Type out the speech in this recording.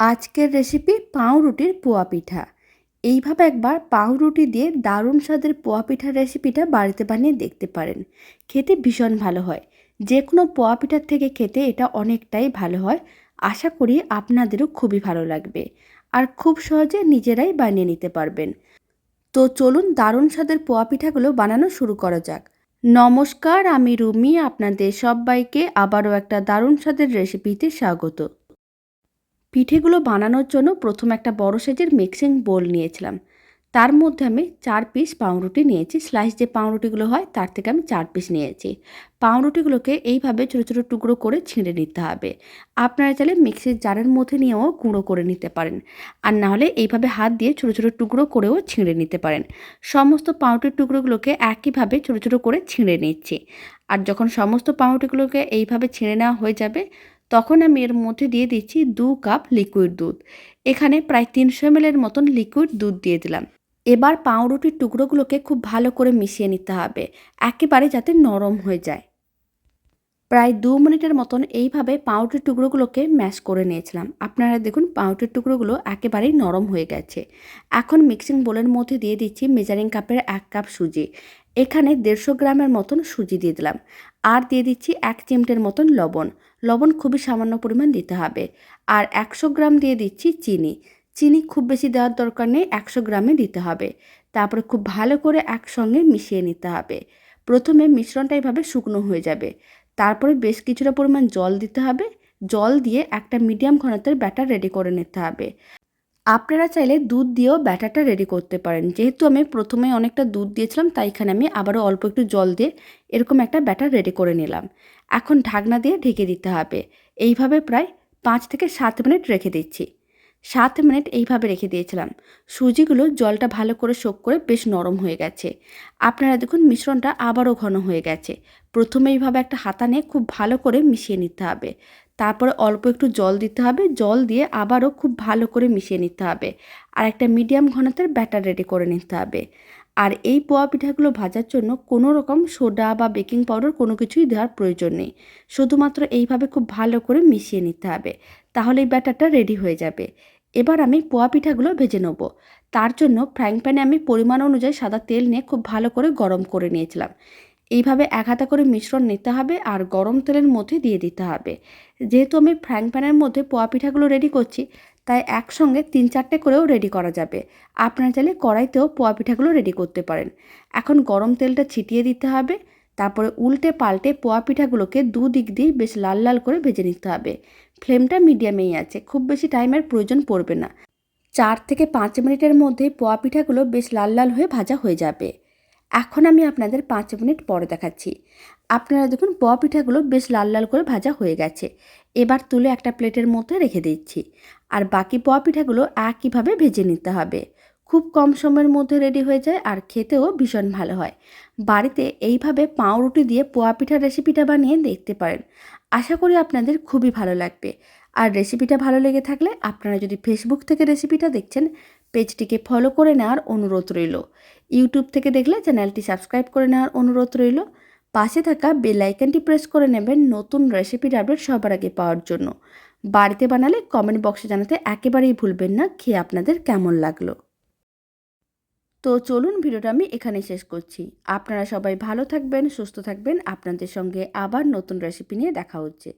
আজকের রেসিপি পাউরুটির পোয়া পিঠা। এইভাবে একবার পাউরুটি দিয়ে দারুণ স্বাদের পোয়া পিঠার রেসিপিটা বাড়িতে বানিয়ে দেখতে পারেন। খেতে ভীষণ ভালো হয়। যে কোনো পোয়া পিঠার থেকে খেতে এটা অনেকটাই ভালো হয়। আশা করি আপনাদেরও খুবই ভালো লাগবে। আর খুব সহজে নিজেরাই বানিয়ে নিতে পারবেন। তো চলুন দারুণ স্বাদের পোয়া পিঠাগুলো বানানো শুরু করা যাক। নমস্কার, আমি রুমি। আপনাদের সবাইকে আবারও একটা দারুণ স্বাদের রেসিপিতে স্বাগত। পিঠেগুলো বানানোর জন্য প্রথম একটা বড় সাইজের মিক্সিং বোল নিয়েছিলাম। তার মধ্যে আমি চার পিস পাউরুটি নিয়েছি। স্লাইস যে পাউরুটিগুলো হয়, তার থেকে আমি চার পিস নিয়েছি। পাউরুটিগুলোকে এইভাবে ছোটো ছোটো টুকরো করে ছিঁড়ে নিতে হবে। আপনারা চাইলে মিক্সির জারের মধ্যে নিয়েও গুঁড়ো করে নিতে পারেন। আর না হলে এইভাবে হাত দিয়ে ছোটো ছোটো টুকরো করেও ছিঁড়ে নিতে পারেন। সমস্ত পাউরুটির টুকরোগুলোকে একইভাবে ছোটো ছোটো করে ছিঁড়ে নিচ্ছি। আর যখন সমস্ত পাউরুটিগুলোকে এইভাবে ছিঁড়ে নেওয়া হয়ে যাবে তখন আমি এর মধ্যে দিয়ে দিচ্ছি দু কাপ লিকুইড দুধ। এখানে প্রায় তিনশো এমএলের মতন লিকুইড দুধ দিয়ে দিলাম। এবার পাউরুটির টুকরোগুলোকে খুব ভালো করে মিশিয়ে নিতে হবে, একেবারে যাতে নরম হয়ে যায়। প্রায় দু মিনিটের মতন এইভাবে পাউরুটির টুকরোগুলোকে ম্যাশ করে নিয়েছিলাম। আপনারা দেখুন পাউরুটির টুকরোগুলো একেবারেই নরম হয়ে গেছে। এখন মিক্সিং বোলের মধ্যে দিয়ে দিচ্ছি মেজারিং কাপের এক কাপ সুজি। এখানে দেড়শো গ্রামের মতন সুজি দিয়ে দিলাম। আর দিয়ে দিচ্ছি এক চিমটের মতন লবণ। লবণ খুবই সামান্য পরিমাণ দিতে হবে। আর একশো গ্রাম দিয়ে দিচ্ছি চিনি। চিনি খুব বেশি দেওয়ার দরকার নেই, একশো গ্রামে দিতে হবে। তারপরে খুব ভালো করে একসঙ্গে মিশিয়ে নিতে হবে। প্রথমে মিশ্রণটা এইভাবে শুকনো হয়ে যাবে। তারপরে বেশ কিছুটা পরিমাণ জল দিতে হবে। জল দিয়ে একটা মিডিয়াম ঘনত্বের ব্যাটার রেডি করে নিতে হবে। আপনারা চাইলে দুধ দিয়েও ব্যাটারটা রেডি করতে পারেন। যেহেতু আমি প্রথমে অনেকটা দুধ দিয়েছিলাম, তাই এখানে আমি আবারও অল্প একটু জল দিয়ে এরকম একটা ব্যাটার রেডি করে নিলাম। এখন ঢাকনা দিয়ে ঢেকে দিতে হবে। এইভাবে প্রায় পাঁচ থেকে সাত মিনিট রেখে দিচ্ছি। সাত মিনিট এইভাবে রেখে দিয়েছিলাম। সুজিগুলো জলটা ভালো করে শোক করে বেশ নরম হয়ে গেছে। আপনারা দেখুন মিশ্রণটা আবারও ঘন হয়ে গেছে। প্রথমে এইভাবে একটা হাতা নিয়ে খুব ভালো করে মিশিয়ে নিতে হবে। তারপরে অল্প একটু জল দিতে হবে। জল দিয়ে আবারও খুব ভালো করে মিশিয়ে নিতে হবে। আর একটা মিডিয়াম ঘনত্বের ব্যাটার রেডি করে নিতে হবে। আর এই পোয়া পিঠাগুলো ভাজার জন্য কোনো রকম সোডা বা বেকিং পাউডার কোনো কিছুই দেওয়ার প্রয়োজন নেই। শুধুমাত্র এইভাবে খুব ভালো করে মিশিয়ে নিতে হবে। তাহলে এই ব্যাটারটা রেডি হয়ে যাবে। এবার আমি পোয়া পিঠাগুলো ভেজে নেব। তার জন্য ফ্রাইং প্যানে আমি পরিমাণ অনুযায়ী সাদা তেল নিয়ে খুব ভালো করে গরম করে নিয়েছিলাম। এইভাবে এক হাতা করে মিশ্রণ নিতে হবে আর গরম তেলের মধ্যে দিয়ে দিতে হবে। যেহেতু আমি ফ্রাইং প্যানের মধ্যে পোয়া পিঠাগুলো রেডি করছি, তাই একসঙ্গে তিন চারটে করেও রেডি করা যাবে। আপনারা চাইলে কড়াইতেও পোয়া পিঠাগুলো রেডি করতে পারেন। এখন গরম তেলটা ছিটিয়ে দিতে হবে, তারপরে উল্টে পাল্টে পোয়া পিঠাগুলোকে দুদিক দিয়ে বেশ লাল লাল করে ভেজে নিতে হবে। ফ্লেমটা মিডিয়ামেই আছে, খুব বেশি টাইমের প্রয়োজন পড়বে না। চার থেকে পাঁচ মিনিটের মধ্যে পোয়া পিঠাগুলো বেশ লাল লাল হয়ে ভাজা হয়ে যাবে। এখন আমি আপনাদের পাঁচ মিনিট পরে দেখাচ্ছি। আপনারা দেখুন, পোয়া পিঠাগুলো বেশ লাল লাল করে ভাজা হয়ে গেছে। এবার তুলে একটা প্লেটের মধ্যে রেখে দিচ্ছি। আর বাকি পোয়া পিঠাগুলো একইভাবে ভেজে নিতে হবে। খুব কম সময়ের মধ্যে রেডি হয়ে যায় আর খেতেও ভীষণ ভালো হয়। বাড়িতে এইভাবে পাউরুটি দিয়ে পোয়া পিঠার রেসিপিটা বানিয়ে দেখতে পারেন। আশা করি আপনাদের খুবই ভালো লাগবে। আর রেসিপিটা ভালো লেগে থাকলে আপনারা যদি ফেসবুক থেকে রেসিপিটা দেখছেন পেজটিকে ফলো করে নেওয়ার অনুরোধ রইল। ইউটিউব থেকে দেখলে চ্যানেলটি সাবস্ক্রাইব করে নেওয়ার অনুরোধ রইল। পাশে থাকা বেল আইকনটি প্রেস করে নেবেন নতুন রেসিপির আপডেট সবার আগে পাওয়ার জন্য। বাড়িতে বানালে কমেন্ট বক্সে জানাতে একেবারেই ভুলবেন না, খেয়ে আপনাদের কেমন লাগল। তো চলুন ভিডিওটা আমি এখানে শেষ করছি। আপনারা সবাই ভালো থাকবেন, সুস্থ থাকবেন। আপনাদের সঙ্গে আবার নতুন রেসিপি নিয়ে দেখা হচ্ছে।